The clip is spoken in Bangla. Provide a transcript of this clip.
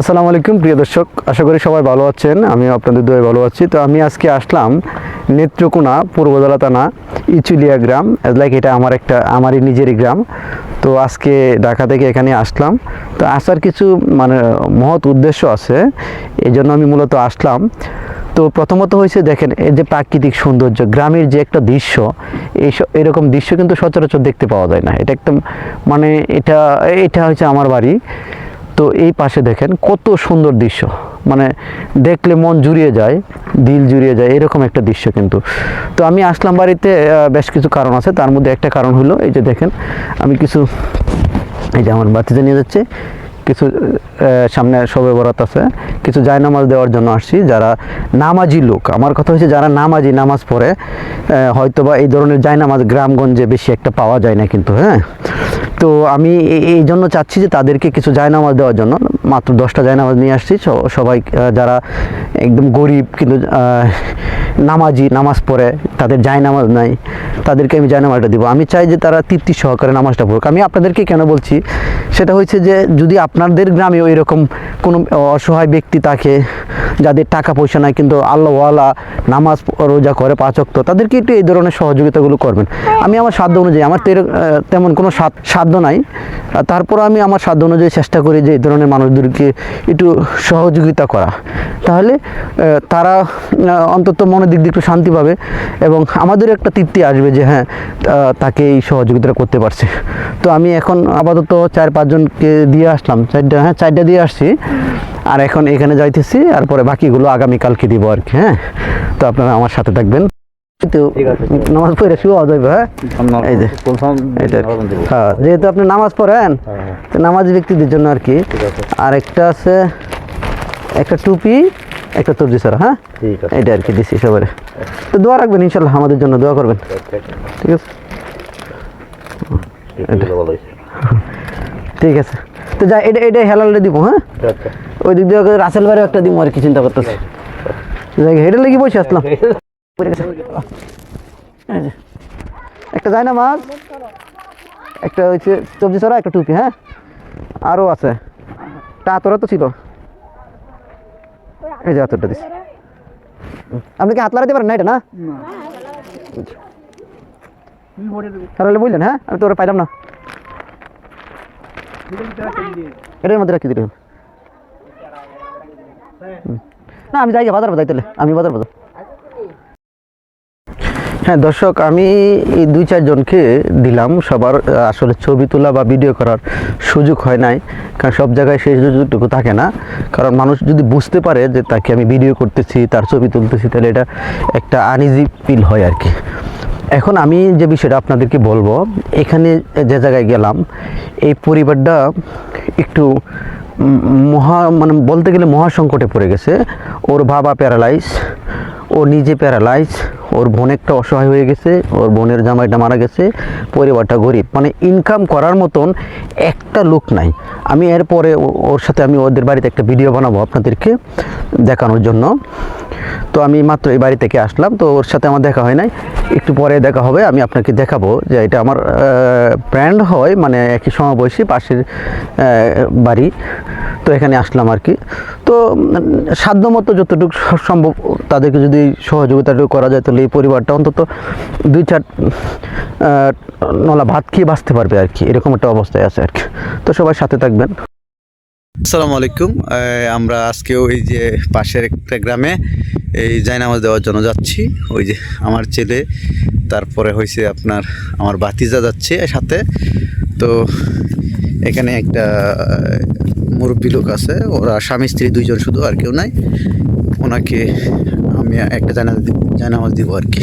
আসসালামু আলাইকুম, প্রিয় দর্শক। আশা করি সবাই ভালো আছেন আমি আপনাদের দুয়ে ভালো আছি। তো আমি আজকে আসলাম নেত্রকোনা পূর্বদলা থানা ইচুলিয়া গ্রাম লাইক এটা আমার একটা, আমারই নিজেরই গ্রাম। তো আজকে ঢাকা থেকে এখানে আসলাম। তো আসার কিছু মানে মহৎ উদ্দেশ্য আছে এই জন্য আমি মূলত আসলাম। তো প্রথমত হয়েছে, দেখেন, এই যে প্রাকৃতিক সৌন্দর্য, গ্রামের যে একটা দৃশ্য, এই এরকম দৃশ্য কিন্তু সচরাচর দেখতে পাওয়া যায় না। এটা একদম মানে এটা এটা হচ্ছে আমার বাড়ি। তো এই পাশে দেখেন কত সুন্দর দৃশ্য। মানে দেখলে মন জুড়িয়ে যায়, দিল জুড়িয়ে যায়, এরকম একটা দৃশ্য কিন্তু। তো আমি আসলাম বাড়িতে বেশ কিছু কারণ আছে। তার মধ্যে একটা কারণ হলো, এই যে দেখেন, আমি কিছু, এই যে আমার বাতিতে নিয়ে যাচ্ছে, কিছু সামনে সবে বরাত আছে, কিছু জায়নামাজ দেওয়ার জন্য আসছি, যারা নামাজি লোক। আমার কথা হচ্ছে যারা নামাজি নামাজ পড়ে হয়তোবা এই ধরনের জায়নামাজ গ্রামগঞ্জে বেশি একটা পাওয়া যায় না কিন্তু হ্যাঁ? তো আমি এই- জন্য চাচ্ছি যে তাদেরকে কিছু জায়নামাজ দেওয়ার জন্য। মাত্র দশটা জায়নামাজ নিয়ে আসছি। সবাই যারা একদম গরিব, কিন্তু নামাজি, নামাজ পড়ে, তাদের জায়নামাজ নাই, তাদেরকে আমি জায়নামাজটা দিব। আমি চাই যে তারা তৃপ্তি সহকারে নামাজটা পড়ুক। আমি আপনাদেরকে কেন বলছি? সেটা হচ্ছে যে যদি আপনাদের গ্রামেও এরকম কোনো অসহায় ব্যক্তি থাকে, যাদের টাকা পয়সা নাই, কিন্তু আল্লাহওয়ালা নামাজ রোজা করে পাচক তো তাদেরকে একটু এই ধরনের সহযোগিতাগুলো করবেন। আমি আমার সাধ্য অনুযায়ী, আমার তো তেমন কোনো সাধ্য নাই। তারপর আমি আমার সাধ্য অনুযায়ী চেষ্টা করি যে এই ধরনের মানুষদেরকে একটু সহযোগিতা করা। তাহলে তারা অন্তত মনের দিক দিয়ে একটু শান্তি পাবে এবং আমাদের একটা তৃপ্তি আসবে যে হ্যাঁ তাকে এই সহযোগিতা করতে পারছে। তো আমি এখন আপাতত চার পাঁচজনকে দিয়ে আসলাম চারটা হ্যাঁ চারটা দিয়ে আসছি। আর এখন এখানে যাইতেছি আর পরে বাকিগুলো আগামীকালকে দিব আর কি হ্যাঁ। তো আপনারা আমার সাথে থাকবেন। নামাজ পড়ে শুয়ে যাবে হ্যাঁ? এই যে। হ্যাঁ যেহেতু আপনি নামাজ পড়েন তো নামাজি ব্যক্তিদের জন্য আর কি। আর একটা আছে একটা টুপি একটা তবজি ছাড়া হ্যাঁ? এটা আর কি দিছি সবাই তো দোয়া রাখবেন ইনশাল্লাহ আমাদের জন্য দোয়া করবেন। ঠিক আছে? ঠিক আছে। তো যা এটা এটা হেলালটা দিব হ্যাঁ? আচ্ছা। ওই দিক দিয়ে রাসেল বাড়ি একটা দিব আর কি চিন্তা করতেছি। যাই হেঁটে লেগে বসে আসলাম। একটা যায় না মাছ? একটা হচ্ছে সবজি ছড়া একটা টুপি হ্যাঁ? আরও আছে। তা তোরা তো ছিল। এই যে হাতটা দিস আপনি কি হাত লাগাতে পারেন না এটা না? তাহলে বললেন হ্যাঁ? আমি তো ওরা পাইলাম না। এটার মধ্যে রাখি দিলে হবে। না আমি যাই বাজার বাজাই তাহলে আমি বাজার বাজার। হ্যাঁ দর্শক, আমি এই দুই চারজনকে দিলাম। সবার আসলে ছবি তোলা বা ভিডিও করার সুযোগ হয় নাই। কারণ সব জায়গায় সেই সুযোগটুকু থাকে না। কারণ মানুষ যদি বুঝতে পারে যে তাকে আমি ভিডিও করতেছি, তার ছবি তুলতেছি, তাহলে এটা একটা আনইজি ফিল হয় আর কি। এখন আমি যে বিষয়টা আপনাদেরকে বলব, এখানে যে জায়গায় গেলাম, এই পরিবারটা একটু মহা মানে বলতে গেলে মহাসংকটে পড়ে গেছে। ওর বাবা প্যারালাইজ ও নিজে প্যারালাইজ, ওর বোন একটা অসহায় হয়ে গেছে, ওর বোনের জামাইটা মারা গেছে, পরিবারটা গরিব। মানে ইনকাম করার মতন একটা লোক নাই। আমি এরপরে ওর সাথে আমি ওদের বাড়িতে একটা ভিডিও বানাবো আপনাদেরকে দেখানোর জন্য। তো আমি মাত্র এই বাড়ি থেকে আসলাম, তো ওর সাথে আমার দেখা হয় নাই। একটু পরে দেখা হবে, আমি আপনাকে দেখাবো যে এটা আমার ব্র্যান্ড হয় মানে একই সমবয়সী, পাশের বাড়ি। তো এখানে আসলাম আর কি। তো সাধ্য মতো যতটুকু সম্ভব তাদেরকে যদি সহযোগিতাটুকু করা যায়, তাহলে এই পরিবারটা অন্তত দুই চার নলা ভাত খেয়ে বাঁচতে পারবে আর কি। এরকম একটা অবস্থায় আছে আর কি। তো সবাই সাথে থাকবেন। আসসালামু আলাইকুম। আমরা আজকেও এই যে পাশের একটা গ্রামে এই জায়নামাজ দেওয়ার জন্য যাচ্ছি। ওই যে আমার ছেলে, তারপরে হয়েছে আপনার আমার বাতিজা যাচ্ছে সাথে। তো এখানে একটা মুরব্বী লোক আছে, ওরা স্বামী, স্ত্রী দুইজন শুধু আর কেউ নাই। ওনাকে আমি একটা জানা জায়নামাজ দিব আর কি।